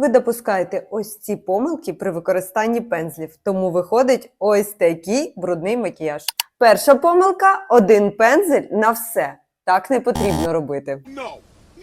Ви допускаєте ось ці помилки при використанні пензлів, тому виходить ось такий брудний макіяж. Перша помилка один пензель на все. Так не потрібно робити. No!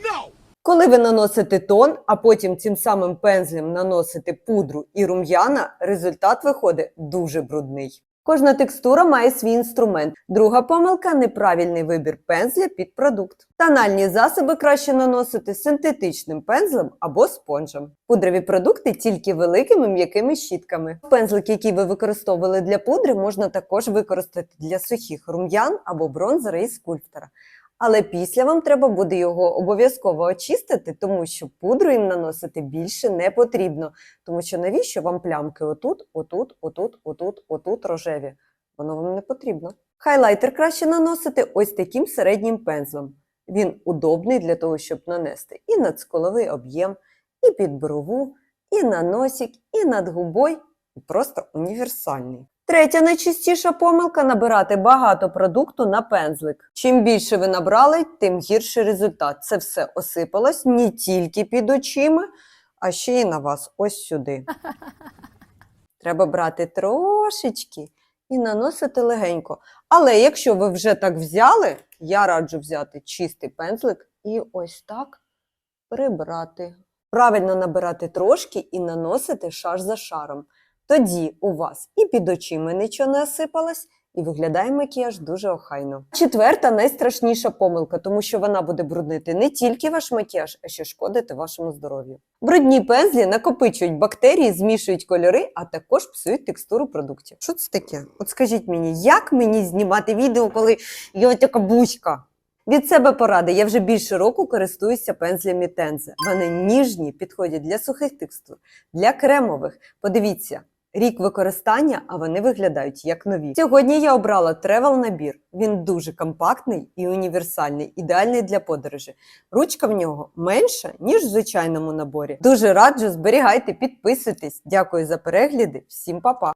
No! Коли ви наносите тон, а потім цим самим пензлем наносите пудру і рум'яна, результат виходить дуже брудний. Кожна текстура має свій інструмент. Друга помилка неправильний вибір пензля під продукт. Тональні засоби краще наносити синтетичним пензлем або спонжем. Пудрові продукти тільки великими м'якими щітками. Пензлик, який ви використовували для пудри, можна також використати для сухих рум'ян або бронзера і скульптора. Але після вам треба буде його обов'язково очистити, тому що пудру їм наносити більше не потрібно. Тому що навіщо вам плямки отут, отут, отут, отут, отут рожеві? Воно вам не потрібно. Хайлайтер краще наносити ось таким середнім пензлем. Він удобний для того, щоб нанести і над скуловий об'єм, і під брову, і на носик, і над губою. Просто універсальний. Третя найчастіша помилка набирати багато продукту на пензлик. Чим більше ви набрали, тим гірший результат. Це все осипалось не тільки під очима, а ще й на вас ось сюди. Треба брати трошечки і наносити легенько. Але якщо ви вже так взяли, я раджу взяти чистий пензлик і ось так прибрати. Правильно набирати трошки і наносити шар за шаром. Тоді у вас і під очима нічого не осипалось, і виглядає макіяж дуже охайно. Четверта найстрашніша помилка, тому що вона буде бруднити не тільки ваш макіяж, а ще шкодити вашому здоров'ю. Брудні пензлі накопичують бактерії, змішують кольори, а також псують текстуру продуктів. Що це таке? От скажіть мені, як мені знімати відео, коли є така бучка? Від себе поради. Я вже більше року користуюся пензлями Тензе. Вони ніжні, підходять для сухих текстур, для кремових. Подивіться, рік використання, а вони виглядають як нові. Сьогодні я обрала тревел набір. Він дуже компактний і універсальний, ідеальний для подорожі. Ручка в нього менша, ніж в звичайному наборі. Дуже раджу, зберігайте, підписуйтесь. Дякую за перегляди. Всім па-па!